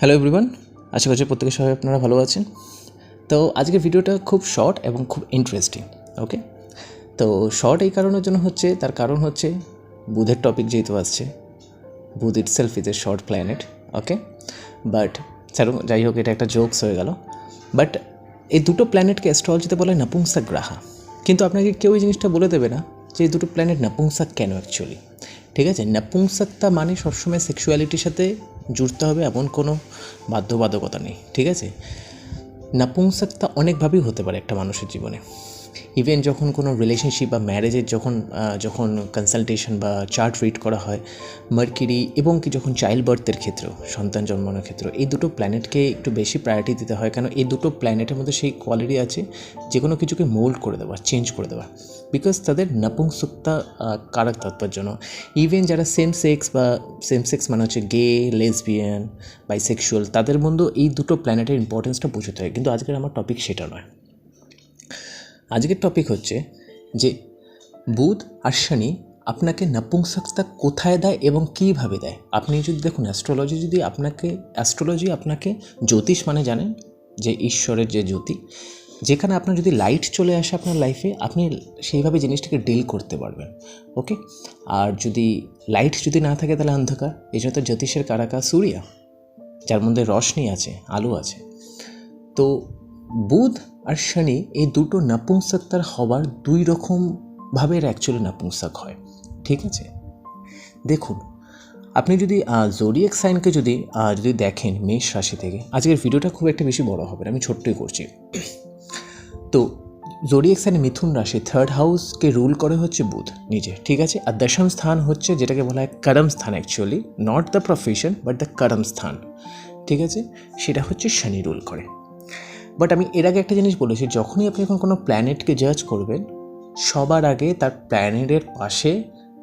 Hello everyone আশা করছি প্রত্যেকের সবাই আপনারা ভালো আছেন। তো আজকের ভিডিওটা খুব শর্ট এবং খুব ইন্টারেস্টিং ওকে তো শর্ট এই কারণের জন্য হচ্ছে, তার কারণ হচ্ছে বুধের টপিক যেহেতু আসছে, Budh itself is a short planet okay but sir যাই হোক, এটা একটা জোকস হয়ে গেল। বাট এই দুটো প্ল্যানেটকে অ্যাস্ট্রোলজিতে বলে নাপুংসাক গ্রাহা কিন্তু আপনাকে কেউ এই জিনিসটা বলে দেবে না যে এই দুটো প্ল্যানেট নাপুংসাক কেন অ্যাকচুয়ালি ঠিক আছে নাপুংসাকতা মানে সবসময় সেক্সুয়ালিটির সাথে জুড়তে হবে এমন কোনো বাধ্যবাধকতা নেই, ঠিক আছে? নাপুংসাকতা অনেকভাবেই হতে পারে একটা মানুষের জীবনে। ইভেন যখন কোনো রিলেশনশিপ বা ম্যারেজের যখন যখন কনসালটেশন বা চার্ট রিড করা হয় মার্কিরি এবং কি যখন চাইল্ড বার্থের ক্ষেত্র, সন্তান জন্মানোর ক্ষেত্রেও এই দুটো প্ল্যানেটকে একটু বেশি প্রায়োরিটি দিতে হয়। কেন? এই দুটো প্ল্যানেটের মধ্যে সেই কোয়ালিটি আছে যে কোনো কিছুকে মোল্ড করে দেওয়া চেঞ্জ করে দেওয়া। বিকজ তাদের নপুংসুকতা কারক তাৎপর্যজন্য ইভেন যারা সেম সেক্স বা সেম সেক্স মানে হচ্ছে গে লেসবিয়ান বাইসেক্সুয়াল তাদের মধ্যেও এই দুটো প্ল্যানেটের ইম্পর্টেন্সটা বোঝাতে হয়। কিন্তু আজকের আমার টপিক সেটা নয়। আজকের টপিক হচ্ছে যে বুধ আর শনি আপনাকে নপুংসকতা কোথায় দেয় এবং কীভাবে দেয়? আপনি যদি দেখুন অ্যাস্ট্রোলজি যদি আপনাকে অ্যাস্ট্রোলজি আপনাকে জ্যোতিষ মানে জানেন, যে ঈশ্বরের যে জ্যোতি, যেখানে আপনার যদি লাইট চলে আসে আপনার লাইফে আপনি সেইভাবে জিনিসটাকে ডিল করতে পারবেন ওকে আর যদি লাইট যদি না থাকে তাহলে অন্ধকার। এই জন্য তো জ্যোতিষের কারাকা সূর্যা, যার মধ্যে রশনি আছে, আলো আছে। তো বুধ আর শনি এই দুটো নাপুংসকতার হওয়ার দুই রকমভাবে অ্যাকচুয়ালি নাপুংসক হয়, ঠিক আছে? দেখুন, আপনি যদি জোরিয়েক সাইনকে যদি যদি দেখেন মেষ রাশি থেকে, আজকের ভিডিওটা খুব একটা বেশি বড় হবে আমি ছোট্টই করছি। তো জোরিয়েক সাইন মিথুন রাশি থার্ড হাউসকে রুল করে হচ্ছে বুধ নিজে, ঠিক আছে? আর দশম স্থান হচ্ছে যেটাকে বলা হয় করম স্থান actually not the profession but the করম স্থান, ঠিক আছে? সেটা হচ্ছে শনি রুল করে। বাট আমি এর আগে একটা জিনিস বলেছি, যখনই আপনি এখন কোনো প্ল্যানেটকে জাজ করবেন, সবার আগে তার প্ল্যানেটের পাশে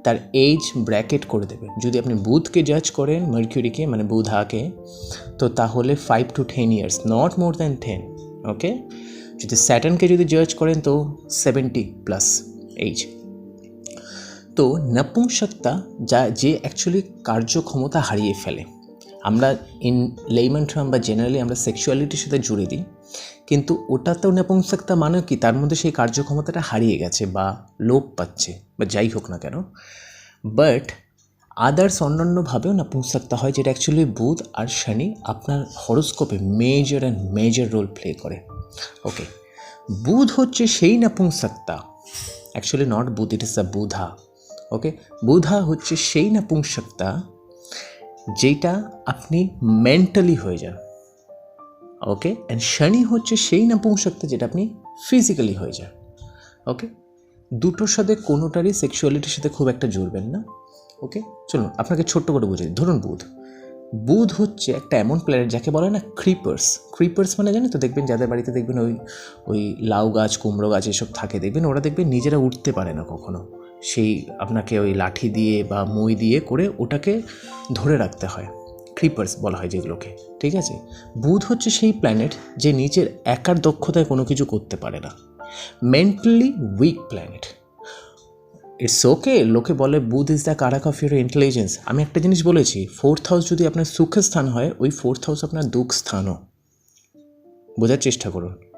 তার এজ ব্র্যাকেট করে দেবেন। যদি আপনি বুধকে জাজ করেন মার্কিউরিকে মানে বুধাকে, তো তাহলে five to ten years not more than ten okay যদি স্যাটার্নকে যদি জাজ করেন, তো সেভেন্টি প্লাস এইজ তো নপুংসকতা যা, যে অ্যাকচুয়ালি কার্যক্ষমতা হারিয়ে ফেলে। ইন লেইমান টার্ম বা জেনারেলি আমরা সেক্সুয়ালিটির সাথে জুড়ে দিই, কিন্তু ওটা ওটাতেও নপুংসকতা মানে কি? তার মধ্যে সেই কার্যক্ষমতাটা হারিয়ে গেছে বা লোপ পাচ্ছে বা যাই হোক না কেন। বাট আদার্স অন্যান্যভাবেও নপুংসকতা হয় যেটা অ্যাকচুয়ালি বুধ আর শনি আপনার হরোস্কোপে major and major role play করে। ওকে বুধ হচ্ছে সেই নপুংসকতা অ্যাকচুয়ালি নট বুধ ইট ইস আ বুধা ওকে বুধা হচ্ছে সেই নপুংসকতা যেটা আপনি মেন্টালি হয়ে যান। ওকে অ্যান্ড শনি হচ্ছে সেই নপুংসকতা যেটা আপনি ফিজিক্যালি হয়ে যান। ওকে দুটোর সাথে কোনোটারই সেক্সুয়ালিটির সাথে খুব একটা জুড়বেন না। ওকে চলুন, আপনাকে ছোট্ট করে বুঝে। ধরুন বুধ। বুধ হচ্ছে একটা এমন প্ল্যানেট যাকে বলে না ক্রিপার্স ক্রিপার্স মানে জানেন তো, দেখবেন যাদের বাড়িতে দেখবেন ওই ওই লাউ গাছ, কুমড়ো গাছ এসব থাকে, দেখবেন ওরা দেখবেন নিজেরা উঠতে পারে না কখনো। সেই আপনাকে ওই লাঠি দিয়ে বা মই দিয়ে করে ওটাকে ধরে রাখতে হয়। ক্রিপার্স বলা হয় যেগুলোকে, ঠিক আছে? বুধ হচ্ছে সেই প্ল্যানেট যে নিজের একার দক্ষতায় কোনো কিছু করতে পারে না। Mentally weak planet it's okay লোকে বলে Budh is the karak of your intelligence আমি একটা জিনিস বলেছি ফোর্থ হাউস যদি আপনার সুখের স্থান হয়, ওই ফোর্থ হাউস আপনার দুঃখ স্থানও। বোঝার চেষ্টা করুন।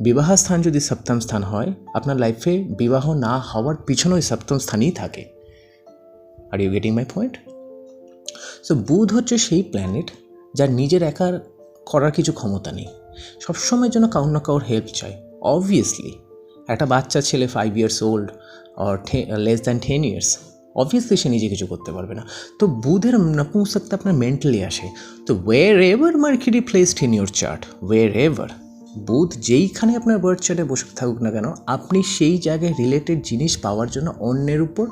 বিবাহ স্থান যদি সপ্তম স্থান হয়, আপনার লাইফে বিবাহ না হওয়ার পিছনে ওই সপ্তম স্থানেই থাকে। Are you getting my point so বুধ হচ্ছে সেই প্ল্যানেট যার নিজের একার করার কিছু ক্ষমতা নেই। সবসময়ের জন্য কাউর না কাউর হেল্প চাই। অবভিয়াসলি একটা বাচ্চা ছেলে five years old or less than ten years obviously সে নিজে কিছু করতে পারবে না। তো বুধের নপুংসকতা আপনার মেন্টালি আসে। তো wherever Mercury placed in your chart wherever বুধ যেইখানে আপনার বার্থ চার্টে বসে থাকুক না কেন, আপনি সেই জায়গায় রিলেটেড জিনিস পাওয়ার জন্য অন্যের উপর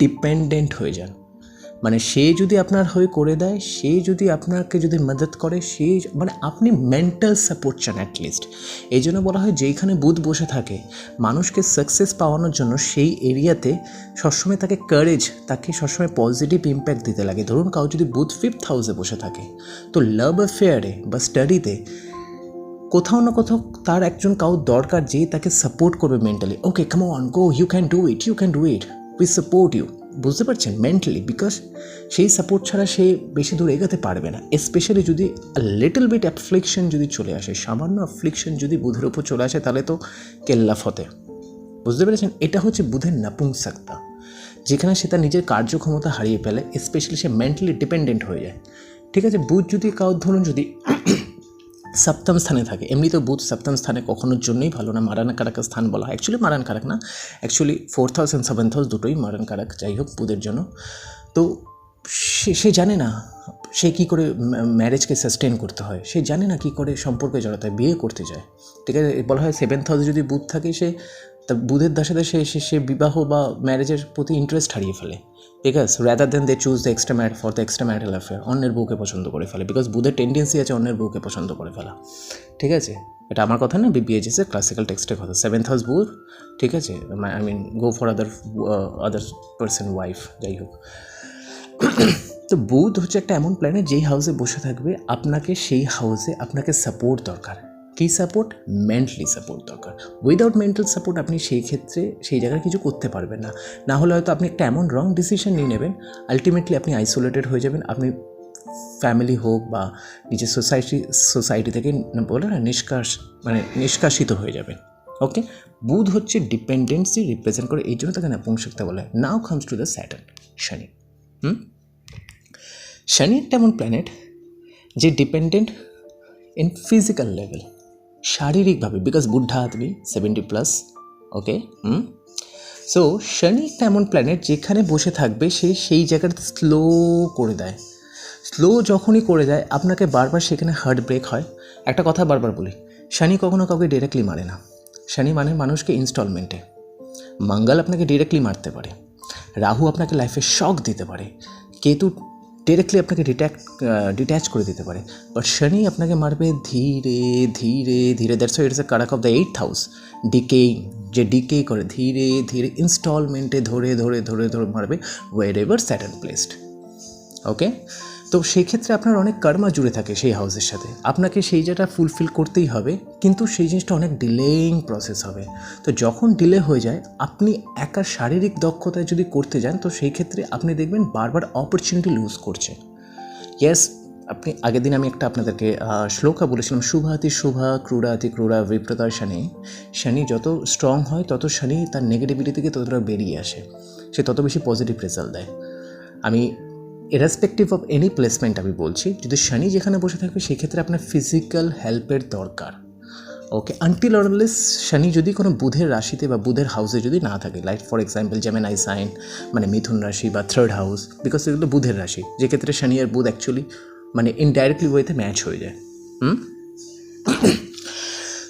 ডিপেন্ডেন্ট হয়ে যান। মানে সে যদি আপনার হয়ে করে দেয়, সে যদি আপনাকে যদি মদত করে, সে মানে আপনি মেন্টাল সাপোর্ট চান অ্যাটলিস্ট এই জন্য বলা হয় যেইখানে বুধ বসে থাকে, মানুষকে সাকসেস পাওয়ানোর জন্য সেই এরিয়াতে সবসময় তাকে কারেজ তাকে সবসময় পজিটিভ ইম্প্যাক্ট দিতে লাগে। ধরুন, কাউ যদি বুধ ফিফথ হাউসে বসে থাকে, তো লাভ অ্যাফেয়ারে বা স্টাডিতে কোথাও না কোথাও তার একজন কাউ দরকার যে তাকে সাপোর্ট করবে mentally okay come on go you can do it you can do it we support you বুঝতে পারছেন? মেন্টালি বিকজ সেই সাপোর্ট ছাড়া সে বেশি দূর এগাতে পারবে না। স্পেশালি যদি লিটল বিট অ্যাফ্লিকশন যদি চলে আসে, সামান্য অ্যাফ্লিকশন যদি বুধের উপর চলে আসে, তাহলে তো কেল্লা ফতে। বুঝতে পেরেছেন? এটা হচ্ছে বুধের নাপুংসাক্তা, যেখানে সে তার নিজের কার্যক্ষমতা হারিয়ে ফেলে স্পেশালি সে মেন্টালি ডিপেন্ডেন্ট হয়ে যায়। ঠিক আছে? বুধ যদি কাউ ধরুন যদি সপ্তম স্থানে থাকে। এমনিতে বুধ সপ্তম স্থানে কখনোর জন্যই ভালো না। মারান কারাকের স্থান বলা হয়। অ্যাকচুয়ালি মারান কারাক না। Actually fourth house and seventh house দুটোই মারান কারাক যাই হোক, বুধের জন্য। তো সে সে জানে না। সে কী করে ম্যারেজকে সাস্টেন করতে হয়? সে জানে না কী করে সম্পর্কে জড়াতে বিয়ে করতে যায়। ঠিক আছে? বলা হয় সেভেন্থ হাউসে যদি বুধ থাকে, সে তা বুধের দশাতে সে সে সে বিবাহ বা ম্যারেজের প্রতি ইন্টারেস্ট হারিয়ে ফেলে। Because rather than they choose the extra mate for the extra marital affair অন্যের বউকে পছন্দ করে ফেলে। বিকজ বুধের টেন্ডেন্সি আছে অন্যের বউকে পছন্দ করে ফেলা। ঠিক আছে? এটা আমার কথা না বিবিএইচএসের ক্লাসিক্যাল টেক্সটের কথা। সেভেন্থ হাউস বুধ, ঠিক আছে? I mean go for other other person wife যাই হোক। তো বুধ হচ্ছে একটা এমন প্ল্যানেট যেই হাউসে বসে থাকবে। আপনাকে সেই হাউসে আপনাকে সাপোর্ট দরকার। কী সাপোর্ট মেন্টালি সাপোর্ট দরকার। উইদাউট মেন্টাল সাপোর্ট আপনি সেই ক্ষেত্রে, সেই জায়গায় কিছু করতে পারবেন না। না হলে হয়তো আপনি একটা এমন রং ডিসিশন নিয়ে নেবেন আলটিমেটলি আপনি আইসোলেটেড হয়ে যাবেন। আপনি ফ্যামিলি হোক বা নিজের সোসাইটি সোসাইটি থেকে বলে না, নিষ্কাশ মানে নিষ্কাশিত হয়ে যাবেন। ওকে বুধ হচ্ছে ডিপেন্ডেন্সি রিপ্রেজেন্ট করে, এই জন্য তাকে নাপুংসকতা বলে। Now comes to the Saturn Shani. Hmm? শনি একটা এমন প্ল্যানেট যে ডিপেন্ডেন্ট ইন ফিজিক্যাল লেভেল শারীরিকভাবে বিকজ বুদ্ধা আদমি seventy plus okay hmm? So শনি একটা এমন প্ল্যানেট যেখানে বসে থাকবে, সে সেই জায়গাটা স্লো করে দেয়। স্লো যখনই করে দেয়, আপনাকে বারবার সেখানে হার্ট ব্রেক হয়। একটা কথা বারবার বলি, শনি কখনো কাউকে ডিরেক্টলি মারে না। শনি মানে মানুষকে ইনস্টলমেন্টে মঙ্গল আপনাকে ডিরেক্টলি মারতে পারে। রাহু আপনাকে লাইফে শক দিতে পারে। কেতু ডিরেক্টলি আপনাকে ডিট্যাক্ট ডিট্যাচ করে দিতে পারে। বাট শনি আপনাকে মারবে ধীরে ধীরে ধীরে। That's why it's a কারাক of the eight house decaying যে ডিকে করে, ধীরে ধীরে ইনস্টলমেন্টে ধরে ধরে ধরে ধরে মারবে wherever Saturn placed okay তো সেই ক্ষেত্রে আপনার অনেক কর্মা জুড়ে থাকে সেই হাউসের সাথে। আপনাকে সেই জায়গাটা ফুলফিল করতেই হবে, কিন্তু সেই জিনিসটা অনেক ডিলেইং প্রসেস হবে। তো যখন ডিলে হয়ে যায়, আপনি একা শারীরিক দক্ষতায় যদি করতে যান, তো সেই ক্ষেত্রে আপনি দেখবেন বারবার অপরচুনিটি লুজ করছে। ইয়েস আপনি, আগের দিন আমি একটা আপনাদেরকে শ্লোকা বলেছিলাম, শুভাতি শুভা, ক্রূড়াতি ক্রূড়া বিপ্রতার শনি। শনি যত স্ট্রং হয়, তত শনি তার নেগেটিভিটি থেকে ততটা বেরিয়ে আসে। সে তত বেশি পজিটিভ রেজাল্ট দেয়। আমি ইরেসপেক্টিভ অফ এনি প্লেসমেন্ট আমি বলছি, যদি শনি যেখানে বসে থাকবে, সেক্ষেত্রে আপনার ফিজিক্যাল হেল্পের দরকার। ওকে আনটিল অরলেস শনি যদি কোনো বুধের রাশিতে বা বুধের হাউসে যদি না থাকে লাইক ফর এক্সাম্পল যেমন আই সাইন মানে মিথুন রাশি বা থার্ড হাউস বিকজ এগুলো বুধের রাশি, যেক্ষেত্রে শনি আর বুধ অ্যাকচুয়ালি মানে ইনডাইরেক্টলি ওয়েতে ম্যাচ হয়ে যায়। হুম?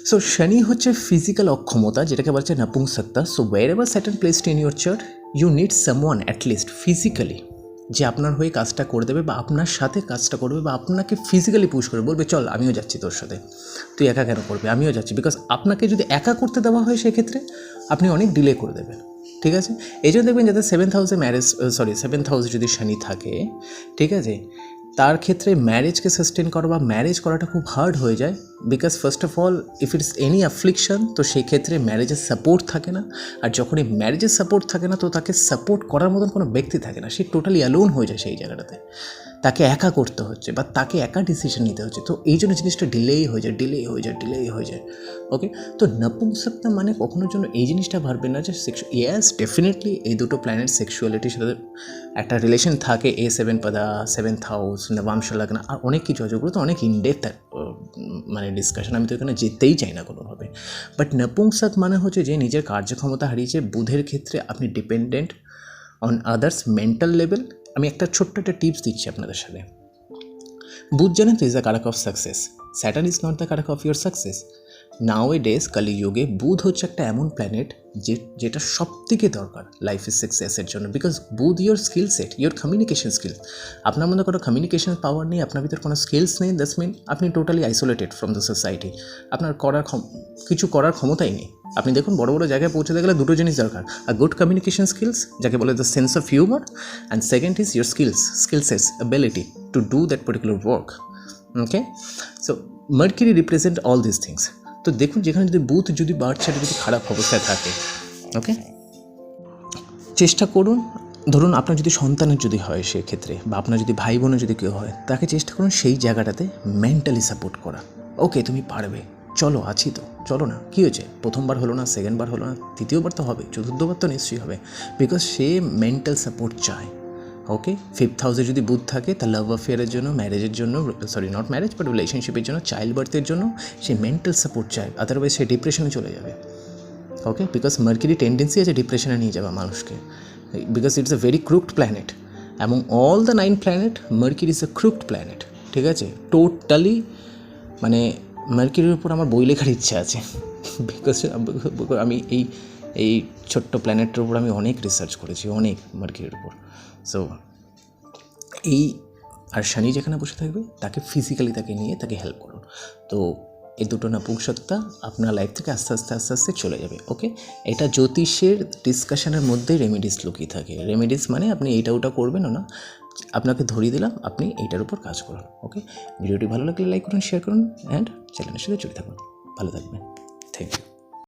সো শনি হচ্ছে ফিজিক্যাল অক্ষমতা, যেটাকে বলছে নাপুংসত্তা so wherever Saturn placed in your chart you need someone at least physically যে আপনার হয়ে কাজটা করে দেবে বা আপনার সাথে কাজটা করবে বা আপনাকে ফিজিক্যালি পুশ করে বলবে, চল, আমিও যাচ্ছি তোর সাথে। তুই একা কেন করবে? আমিও যাচ্ছি। বিকজ আপনাকে যদি একা করতে দেওয়া হয় সেক্ষেত্রে আপনি অনেক ডিলে করে দেবেন। ঠিক আছে? এই জন্য দেখবেন যাতে সেভেন হাউসে ম্যারেজ সরি সেভেন হাউসে যদি শনি থাকে, ঠিক আছে? তার ক্ষেত্রে ম্যারেজকে সাস্টেন করা বা ম্যারেজ করাটা খুব হার্ড হয়ে যায় because first of all if it's any affliction তো সেই ক্ষেত্রে ম্যারেজের সাপোর্ট থাকে না। আর যখনই ম্যারেজের সাপোর্ট থাকে না, তো তাকে সাপোর্ট করার মতন কোনো ব্যক্তি থাকে না। সে টোটালি অ্যালোন হয়ে যায় সেই জায়গাটাতে। তাকে একা করতে হচ্ছে বা তাকে একা ডিসিশন নিতে হচ্ছে। তো এই জন্য জিনিসটা ডিলেই হয়ে যায় ডিলেই হয়ে যায় ডিলেই হয়ে যায়। ওকে তো নপুংসকতা মানে কখনোর জন্য এই জিনিসটা ভাববেন না যে সেক্স ইয়াস ডেফিনেটলি এই দুটো প্ল্যানেট সেক্সুয়ালিটির সাথে একটা রিলেশন থাকে এ সেভেন পাদা সেভেন্থ হাউস নবাংশ লাগনা আর অনেক কিছু আছে। ওগুলো তো অনেক ইনডেপথ মানে ডিসকাশন আমি তো এখানে যেতেই চাই না কোনোভাবে। বাট নপুংসক মানে হচ্ছে যে নিজের কার্যক্ষমতা হারিয়েছে বুধের ক্ষেত্রে আপনি dependent on others mental level আমি একটা ছোট্ট একটা টিপস দিচ্ছি আপনাদের সাথে। বুধ জানেন তো is the karak of success. Saturn is not the karak of your success. Nowadays কলিযুগে বুধ হচ্ছে একটা এমন প্ল্যানেট যে, যেটা সব থেকে দরকার লাইফের সাকসেসের জন্য। Because Budh your skill set your communication skill আপনার মধ্যে কোনো কমিউনিকেশন পাওয়ার নেই, আপনার ভিতরে কোনো স্কিলস নেই দ্যাটস মিন আপনি totally isolated from the society আপনার করার কিছু করার ক্ষমতাই নেই। আপনি দেখুন, বড় বড় জায়গায় পৌঁছতে গেলে দুটো জিনিস দরকার আর গুড কমিউনিকেশন স্কিলস যাকে বলে the sense of humour and second is your skills skillses ability to do that particular work okay so Mercury represent all this things তো দেখুন যেখানে যদি বুথ যদি বার্ড চার্টে যদি খারাপ অবস্থায় থাকে ওকে চেষ্টা করুন, ধরুন আপনার যদি সন্তানের যদি হয় সেক্ষেত্রে, বা আপনার যদি ভাই বোনের যদি কেউ হয়, তাকে চেষ্টা করুন সেই জায়গাটাতে মেন্টালি সাপোর্ট করা। ওকে তুমি পারবে। চলো, আছি তো। চলো না, কী হয়েছে? প্রথমবার হলো না সেকেন্ডবার হলো না, তৃতীয়বার তো হবে, চতুর্থবার তো নিশ্চয়ই হবে। বিকজ সে মেন্টাল সাপোর্ট চায়। ওকে ফিফথ হাউসে যদি বুধ থাকে তার লাভ অ্যাফেয়ারের জন্য ম্যারেজের জন্য সরি নট ম্যারেজ বাট রিলেশনশিপের জন্য চাইল্ড বার্থের জন্য সে মেন্টাল সাপোর্ট চায়। আদারওয়াইজ সে ডিপ্রেশনে চলে যাবে। ওকে বিকজ মার্কিরি টেন্ডেন্সি আছে ডিপ্রেশনে নিয়ে যাবে মানুষকে। Because it's a very crooked planet এবং all the nine planet Mercury is a crooked planet ঠিক আছে? টোটালি মানে মার্কিরির উপর আমার বই লেখার ইচ্ছা আছে। বিকজ আমি এই এই ছোট্ট প্ল্যানেটের উপর আমি অনেক রিসার্চ করেছি, অনেক মার্কিরির উপর। সো এই আর শনি যেখানে বসে থাকবে, তাকে ফিজিক্যালি তাকে নিয়ে তাকে হেল্প করুন। তো এই দুটো নপুংসত্তা আপনার লাইফ থেকে আস্তে আস্তে আস্তে আস্তে চলে যাবে ওকে এটা জ্যোতিষের ডিসকাশনের মধ্যেই রেমিডিস লুকিয়ে থাকে। রেমিডিস মানে আপনি এইটা ওটা করবেন না। আপনাকে ধরিয়ে দিলাম, আপনি এইটার উপর কাজ করুন ওকে ভিডিওটি ভালো লাগলে লাইক করুন শেয়ার করুন অ্যান্ড চ্যানেলের সাথে জড়িয়ে থাকুন। ভালো থাকবেন। Thank you